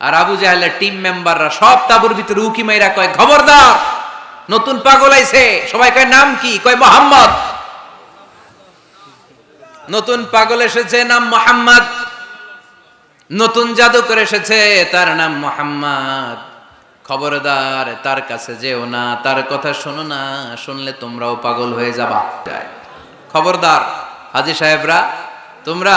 আর আবু জাহেলের টিম মেম্বাররা সব তাবুর ভিতরে উকি মাইরা কয়, খবরদার, নতুন পাগল আইছে। সবাই কয়, নাম কি? কয়, মোহাম্মদ। নতুন পাগল এসেছে, নাম মোহাম্মদ। নতুন জাদুকর এসেছে, তার নাম মোহাম্মদ। খবরদার, তার কাছে যেও না, তার কথা শোনো না, শুনলে তোমরাও পাগল হয়ে যাবা। খবরদার, হাজি সাহেবরা, তোমরা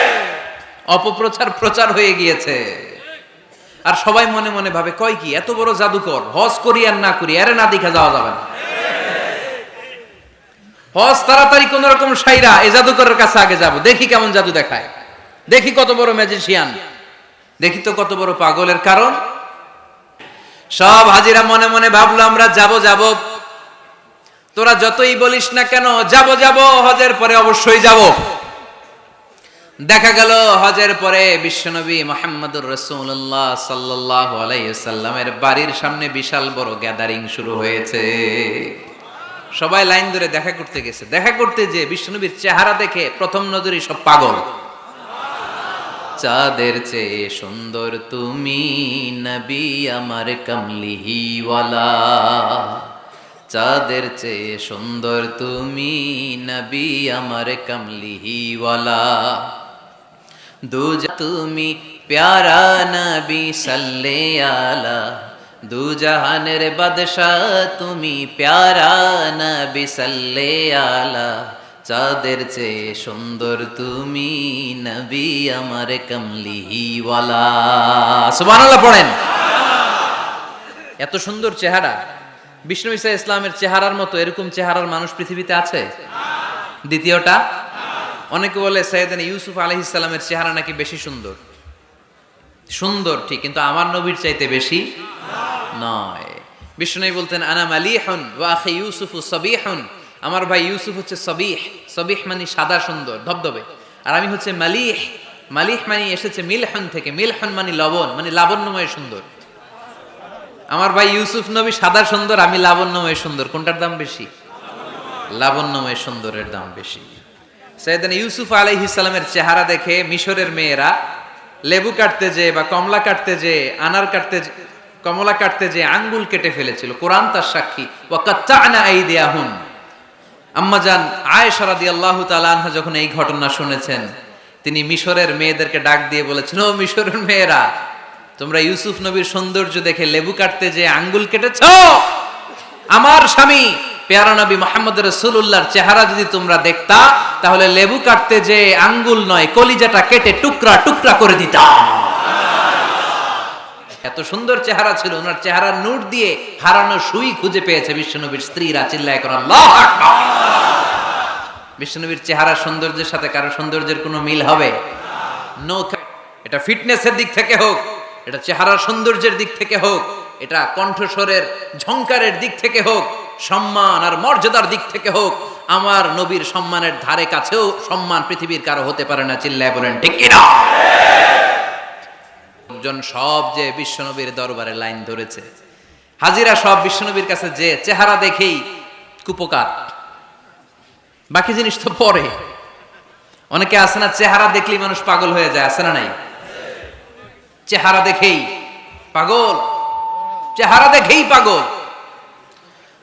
অপপ্রচার প্রচার হয়ে গিয়েছে। আর সবাই মনে মনে ভাবে, কয় কি, এত বড় জাদুকর, হজ করি আর না করি, আরে না দেখা যাওয়া যাবে না। হজ তাড়াতাড়ি কোন রকম সাইরা এই জাদুকরের কাছে আগে যাব। দেখি কেমন জাদু দেখায়। দেখি কত বড় ম্যাজিশিয়ান দেখি তো কত বড় পাগলের কারণ। সব হাজিরা মনে মনে ভাবলো, আমরা যাব যাব। তোরা যতই বলিস না কেন, যাব যাব, হজের পরে অবশ্যই যাব। দেখা গেল হজের পরে বিশ্বনবী মোহাম্মদুর রসুল্লাহ সাল্লাহ আলাইসাল্লামের বাড়ির সামনে বিশাল বড় গ্যাদারিং শুরু হয়েছে। সবাই লাইন ধরে দেখা করতে গেছে। দেখা করতে যে বিশ্বনবীর চেহারা দেখে প্রথম নজরই সব পাগল। চাঁদের চেয়ে সুন্দর তুমি নবী আমার কমলিহিওয়ালা। চাঁদের চেয়ে সুন্দর তুমি নবী আমার কমলিহিওয়ালা। দুজ তুমি প্যারা নবী সাল্লে আলা দু জাহানের বাদশাহ তুমি প্যারা নবী সাল্লে আলা চাঁদের চেয়ে সুন্দর তুমি নবী আমার কমলিহিওয়ালা সুবহানাল্লাহ পড়েন। এত সুন্দর চেহারা। বিষ্ণু ইসা ইসলামের চেহারার মতো এরকম চেহারার মানুষ পৃথিবীতে আছে? দ্বিতীয়টা অনেকে বলে সৈয়দান ইউসুফ আলহ ইসলামের চেহারা নাকি বেশি সুন্দর? সুন্দর ঠিক, কিন্তু আমার নবীর চাইতে বেশি নয়। বিষ্ণু বলতেন, আনা মালিহন ওয়াখে ইউসুফ সবিহন। আমার ভাই ইউসুফ হচ্ছে সবিহ। সবিহ মানে সাদা সুন্দর, ধবধবে। আর আমি হচ্ছে মালিহ। মালিহ মানে এসেছে মিলহন থেকে। মিলহন মানে লবণ মানে লাবণ্যময় সুন্দর। আমার ভাই ইউসুফ নবী সাদা সুন্দর, আমি লাবণ্যময় সুন্দর। কোনটার দাম বেশি? লাবণ্যময় সুন্দরের দাম বেশি। সৈয়দান ইউসুফ আলাইহিস সালামের চেহারা দেখে মিশরের মেয়েরা লেবু কাটতে যে বা কমলা কাটতে যে, আনার কাটতে যে- কমলা কাটতে যে আঙ্গুল কেটে ফেলেছিল। কোরআন তার সাক্ষী। আইদিয়াহুন। আম্মাজান আয়েশা রাদিয়াল্লাহু তাআলা আনহা যখন এই ঘটনা শুনেছেন, তিনি মিশরের মেয়েদেরকে ডাক দিয়ে বলেছেন, ও মিশরের মেয়েরা, তোমরা ইউসুফ নবীর সৌন্দর্য দেখে লেবু কাটতে যে আঙ্গুল কেটেছ? আমার স্বামী পেয়ারা নবী মোহাম্মদ রসুল্লাহর চেহারা যদি তোমরা দেখতা, তাহলে লেবু কাটতে যে আঙ্গুল নয়, কলিজাটা কেটে টুকরা টুকরা করে দিতা। এত সুন্দর চেহারা ছিল, ওনার চেহারার নোট দিয়ে হারানো সুই খুঁজে পেয়েছে বিশ্বনবীর স্ত্রীরা, চিল্লায় করে বিশ্বনবীর চেহারা সৌন্দর্যের সাথে কারও সৌন্দর্যের কোনো মিল হবে? এটা ফিটনেসের দিক থেকে হোক, এটা চেহারার সৌন্দর্যের দিক থেকে হোক, এটা কণ্ঠস্বরের ঝংকারের দিক থেকে হোক সম্মান আর মর্যাদার দিক থেকে হোক, আমার নবীর সম্মানের ধারে কাছেও সম্মান পৃথিবীর কারও হতে পারে না, চিল্লায় বলেন, ঠিক কিনা? লোকজন সব যে বিশ্বনবীর দরবারে লাইন ধরেছে, হাজিরা সব বিশ্বনবীর কাছে যে চেহারা দেখেই কুপকার। বাকি জিনিস তো পরে। অনেকে আছে না, চেহারা দেখলেই মানুষ পাগল হয়ে যায়, আছে না নাই? চেহারা দেখেই পাগল। চেহারা দেখেই পাগল।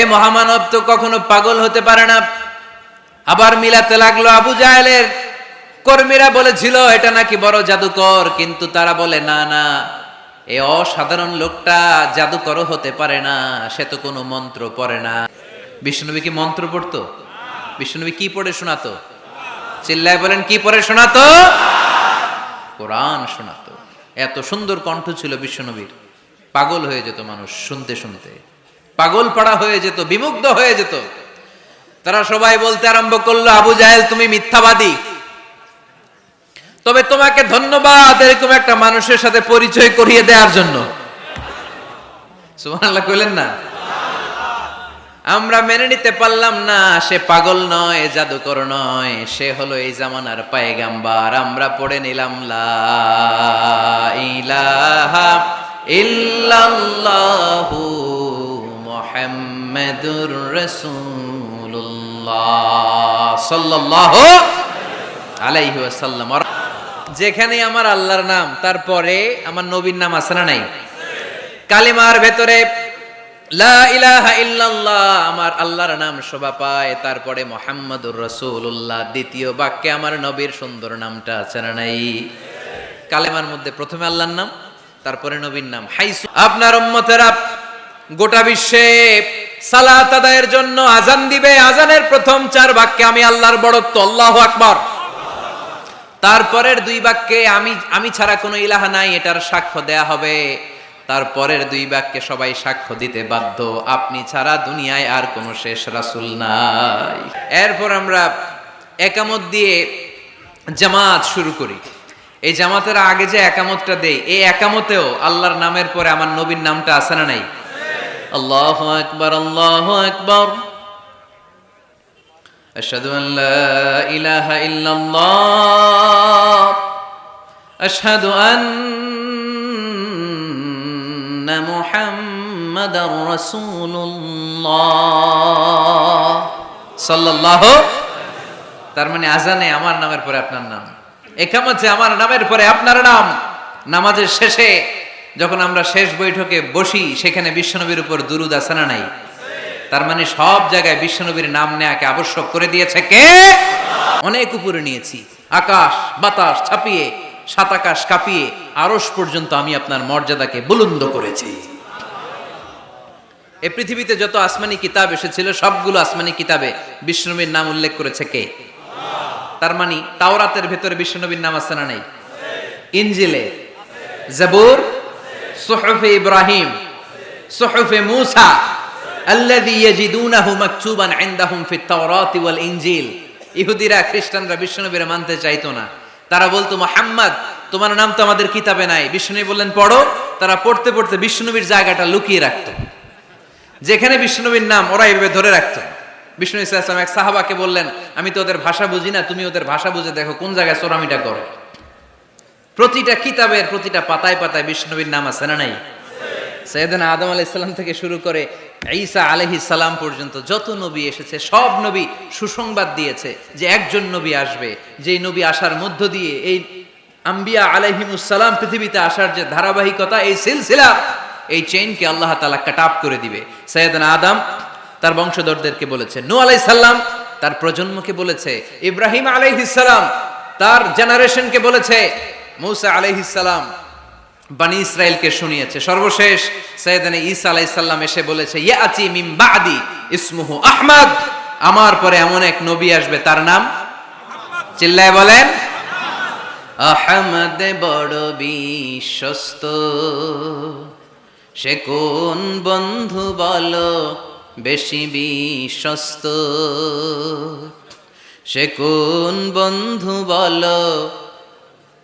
এ মহামানব তো কখনো পাগল হতে পারে না। আবার মিলাতে লাগল আবু জাহেলের। কর্মীরা বলেছিল, এটা নাকি বড় জাদুকর। কিন্তু তারা বলে, না না, এ অসাধারণ লোকটা জাদুকর হতে পারে না, সে তো কোনো মন্ত্র পড়ে না। বিষ্ণুনবী কি মন্ত্র পড়তো? বিষ্ণুনবী কি পড়ে শোনাতো? চিল্লায় বলেন, কি পড়ে শোনাতো? কোরআন শোনাতো। এত সুন্দর কণ্ঠ ছিল বিশ্বনবীর পাগল হয়ে যেত মানুষ শুনতে শুনতে। পাগল পাড়া হয়ে যেত, বিমুগ্ধ হয়ে যেত। তারা সবাই বলতে আরম্ভ করল, আবু জাহেল, তুমি মিথ্যাবাদী। তবে তোমাকে ধন্যবাদ এরকম একটা মানুষের সাথে পরিচয় করিয়ে দেওয়ার জন্য। সুবহানাল্লাহ কইলেন না? আমরা মেনে নিতে পারলাম না, সে পাগল নয় জাদুকর নয়, সে হলো এই জামানার পায়গাম্বার। আমরা পড়ে নিলাম, লা ইলাহা ইল্লাল্লাহু মুহাম্মাদুর রাসূলুল্লাহ সাল্লাল্লাহু আলাইহি ওয়াসাল্লাম। যেখানে আমার আল্লাহর নাম, তারপরে আমার নবীর নাম আছে না নাই? কালিমার ভেতরে, লা ইলাহা ইল্লাল্লাহ, আমার আল্লাহর নাম শোভা পায়। তারপরে মোহাম্মদুর রসুল্লাহ দ্বিতীয় বাক্যে আমার নবীর সুন্দর নামটা আছে না নাই? কালেমার মধ্যে প্রথমে আল্লাহর নাম, তারপরে নবীর নাম। হাইসু আপনার উম্মতেরা গোটা বিশ্বে সালাত আদায়ের জন্য আজান দিবে। আজানের প্রথম চার বাক্যে আমি আল্লাহর বড়ত্ব, আল্লাহু আকবার। তারপরের দুই বাক্যে আমি আমি ছাড়া কোনো ইলাহা নাই, এটার সাক্ষ্য দেয়া হবে। তারপরের দুই বাক্যে সবাই সাক্ষ্য দিতে বাধ্য, আপনি ছাড়া দুনিয়ায় আর কোনো শেষ রাসুল নাই। এরপর আমরা একামত দিয়ে জামাত শুরু করি। এই জামাতের আগে যে একামতটা দেই, এই একামতেও আল্লাহর নামের পরে আমার নবীর নামটা আছে না নাই? আল্লাহ আকবার আল্লাহ আকবার أشهد أن لا إله إلا الله أشهد أن محمد رسول الله صلى الله তার মানে আজানে আমার নামের পরে আপনার নাম একামতে আমার নামের পরে আপনার নাম নামাজের শেষে যখন আমরা শেষ বৈঠকে বসি, সেখানে বিশ্বনবীর উপর দুরুদ আসানা নাই? তার মানে সব জায়গায় বিশ্বনবীর নাম নেয়াকে আবশ্যক করে দিয়েছে কে? অনেক উপরে নিয়েছি। আকাশ, বাতাস ছাপিয়ে, সাত আকাশ কাঁপিয়ে আরস পর্যন্ত আমি আপনার মর্যাদাকে বুলন্দ করেছি। এ পৃথিবীতে যত আসমানি কিতাব এসেছিল, সবগুলো আসমানি কিতাবে বিষ্ণুনবীর নাম উল্লেখ করেছে কে? তার মানে তাওরাতের ভেতরে বিষ্ণুনবীর নাম আছে না নেই? ইঞ্জিলে জাবুর সুহফে ইব্রাহিম, সুহফে মুসা ইহুদিরা, খ্রিস্টানরা মানতে চাইতো না। তারা বলতো, মোহাম্মদ, তোমার নাম তো আমাদের কিতাবে নাই। বিষ্ণুনবী বললেন, পড়ো। তারা পড়তে পড়তে বিষ্ণুনবীর জায়গাটা লুকিয়ে রাখতো। যেখানে বিষ্ণুনবীর নাম ওরা এভাবে ধরে রাখতো। বিষ্ণু ইসলাম এক সাহাবাকে বললেন, আমি তো ওদের ভাষা বুঝি না, তুমি ওদের ভাষা বুঝে দেখো কোন জায়গায় চোরামিটা করো। প্রতিটা কিতাবের প্রতিটা পাতায় পাতায় বিষ্ণবীর নাম আছে না নাই? সৈয়দিন আদম আলাহ ইসলাম থেকে শুরু করে ঈসা আলহি সালাম পর্যন্ত যত নবী এসেছে, সব নবী সুসংবাদ দিয়েছে যে একজন নবী আসবে। যেই নবী আসার মধ্য দিয়ে এই আম্বিয়া আলহিমুসালাম পৃথিবীতে আসার যে ধারাবাহিকতা, এই সিলসিলা, এই চেইনকে আল্লাহ তালা কাট আপ করে দিবে। সৈয়দিন আদম তার বংশধরদেরকে বলেছে নু আলাই সাল্লাম তার প্রজন্মকে বলেছে, ইব্রাহিম আলাইহিসসালাম তার জেনারেশনকে বলেছে মৌসা আলাইহিসসালাম বানি ইসরায়েলকে শুনিয়েছে। সর্বশেষ সৈয়দানে ঈসা আলাইসাল্লাম এসে বলেছে, ইয়াতি মিম বাদি ইসমুহু আহমদ। আমার পরে এমন এক নবী আসবে, তার নাম? চিল্লায় বলেন, আহমদ বড় বিশ্বস্ত। সে কোন বন্ধু বলো বেশি বিশ্বস্ত? সে কোন বন্ধু বলো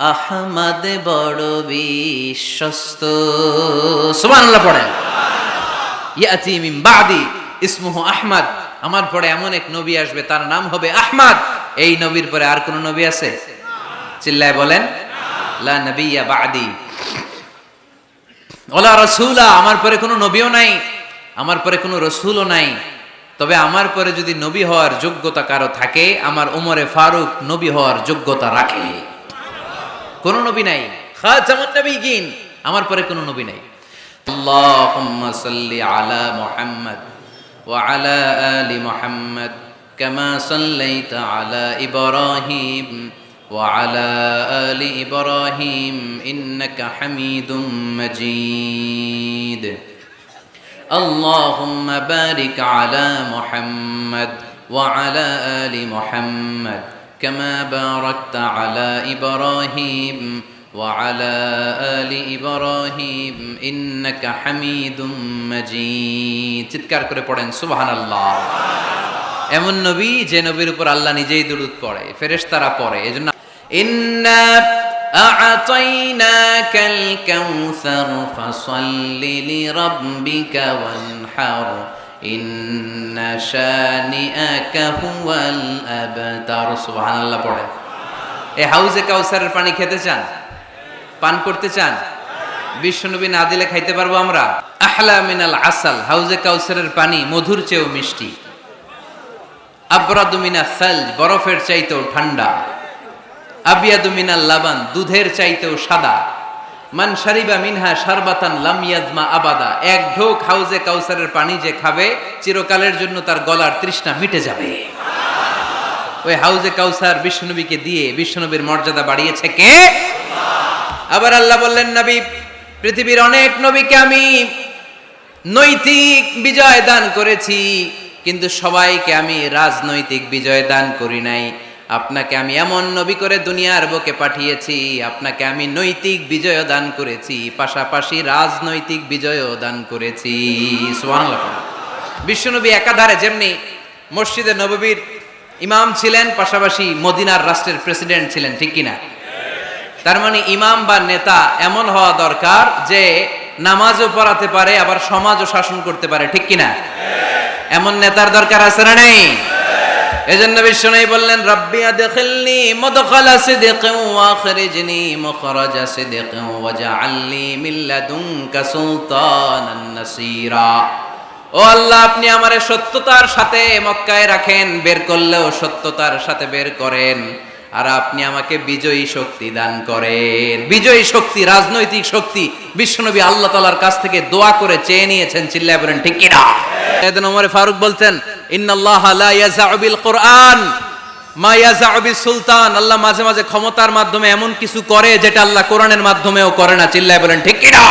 আহমদ বড় বিশ্বস্ত। সুবহানাল্লাহ পড়েন। ইয়াতি মিন বাদি, ইসমুহু আহমদ। আমার পরে এমন এক নবী আসবে, তার নাম হবে আহমদ। এই নবীর পরে আর কোন নবী আছে? চিল্লায় বলেন, লা নবিয়া বাদি। ওলা রসুলা, আমার পরে কোনো নবীও নাই, আমার পরে কোনো রসুলও নাই। তবে আমার পরে যদি নবী হওয়ার যোগ্যতা কারও থাকে, আমার উমরে ফারুক নবী হওয়ার যোগ্যতা রাখে। কোন নবী নাই খাজামুন নবীগিন আমার পরে কোনো নবী নাই اللهم صل على محمد وعلى آل محمد كما صليت على إبراهيم وعلى آل إبراهيم إنك حميد مجيد اللهم بارك على محمد وعلى آل محمد كما باركت على إبراهيم وعلى آل إبراهيم إنك حميد مجيد চিৎকার করে পড়েন সুবহানাল্লাহ এমন নবী যে নবীর উপর আল্লাহ নিজেই দুরূদ পড়ে ফেরেশতারা পড়ে এজন্য ইন্না أعطيناك الكوثر فصل لربك وانحر হাউজে কাউসারের পানি খেতে চান? পান করতে চান? বিশ্বনবী না দিলে খাইতে পারব আমরা? আহলা মিনাল আসাল, হাউজে কাউসারের পানি মধুর চেয়েও মিষ্টি। আব্রাদুমিনা সালজ, বরফের চাইতেও ঠান্ডা। আবিয়াদুমিনা লাবান, দুধের চাইতেও সাদা। মান শারিবা মিনহা শারবাতান লাম ইয়াজমা আবাদা। এক ঢোক হাউজে কাউসারের পানি যে খাবে, চিরকালের জন্য তার গলার তৃষ্ণা মিটে যাবে। ওই হাউজে কাউসার বিশ্বনবীকে দিয়ে বিশ্বনবীর মর্যাদা বাড়িয়েছে কে? আবার আল্লাহ বললেন, নবী, পৃথিবীর অনেক নবীকে আমি নৈতিক বিজয় দান করেছি, কিন্তু সবাইকে আমি রাজনৈতিক বিজয় দান করি নাই। আপনাকে আমি এমন নবী করে দুনিয়ার বুকে পাঠিয়েছি, আপনাকে আমি নৈতিক বিজয় দান করেছি, পাশাপাশি রাজনৈতিক বিজয়ও দান করেছি। বিশ্বনবী একাধারে যেমনি মসজিদে নববীর ইমাম ছিলেন, পাশাপাশি মদিনার রাষ্ট্রের প্রেসিডেন্ট ছিলেন, ঠিক কিনা? তার মানে ইমাম বা নেতা এমন হওয়া দরকার যে নামাজও পড়াতে পারে, আবার সমাজও শাসন করতে পারে, ঠিক কিনা? এমন নেতার দরকার আছে না নেই? এজন্য বিশ্বনবী বললেন, রব্বি আদখিলনি মুদখালা সিদকিন ওয়া আখরিজনি মুখরাজা সিদকিন ওয়াজআলনি মিন লাদুনকা সুলতানান নাসীরা। ও আল্লাহ, আপনি আমারে সত্যতার সাথে মক্কায় রাখেন, বের করলেও সত্যতার সাথে বের করেন। আর আপনি আমাকে বিজয়ী শক্তি দান করেন। বিজয়ী শক্তি, রাজনৈতিক শক্তি, বিশ্বনবী আল্লাহ তালার কাছ থেকে দোয়া করে চেয়ে নিয়েছেন, চিল্লায় বলেন, ঠিক কিনা এদিন ওমরে ফারুক বলতেন সুলতান। আল্লাহ মাঝে মাঝে ক্ষমতার মাধ্যমে এমন কিছু করে যেটা আল্লাহ কোরআনের মাধ্যমেও করে না। চিল্লায় বলেন, ঠিক কিনা?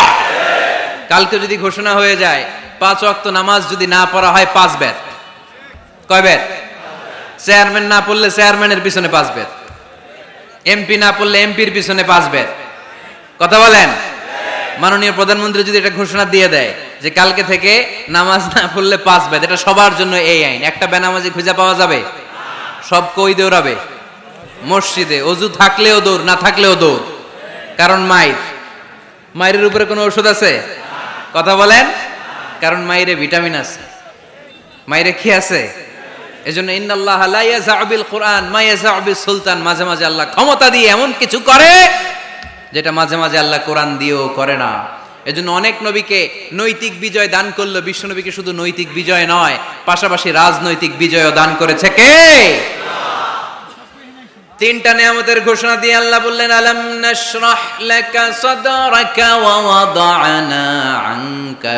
কালকে যদি ঘোষণা হয়ে যায়, পাঁচ ওয়াক্ত নামাজ যদি না পড়া হয়, পাঁচ বেত কয় বেত চেয়ারম্যান না পড়লে চেয়ারম্যানের পিছনে পাঁচ বেত এমপি না পড়লে এমপির পিছনে পাঁচ বেত কথা বলেন? মাননীয় প্রধানমন্ত্রী যদি এটা ঘোষণা দিয়ে দেয় যে কালকে থেকে নামাজ না পড়লে পাঁচ বেত এটা সবার জন্য এই আইন। একটা বেনামাজি খুঁজে পাওয়া যাবে? সব কই দৌড়াবে? মসজিদে। অজু থাকলেও দৌড়, না থাকলেও দৌড়। কারণ মাইর মায়ের উপরে কোনো ওষুধ আছে? কথা বলেন। কারণ মাইরে ভিটামিন আছে। মাইরে কি আছে? এজন্য ইন্নাল্লাহ লা ইয়াজাবিল কোরআন, মা ইয়াজাবিল সুলতান। মাঝে মাঝে আল্লাহ ক্ষমতা দিয়ে এমন কিছু করে, যেটা মাঝে মাঝে আল্লাহ কোরআন দিয়েও করে না। এজন্য অনেক নবীকে নৈতিক বিজয় দান করল, বিশ্ব নবীকে শুধু নৈতিক বিজয় নয়, পাশাপাশি রাজনৈতিক বিজয়ও দান করেছে কে? তিনটা নিয়ামতের ঘোষণা দিয়ে আল্লাহ বললেন, আলাম নাশরাহ লাকা সাদরাকা ওয়া ওয়াদানা আনকা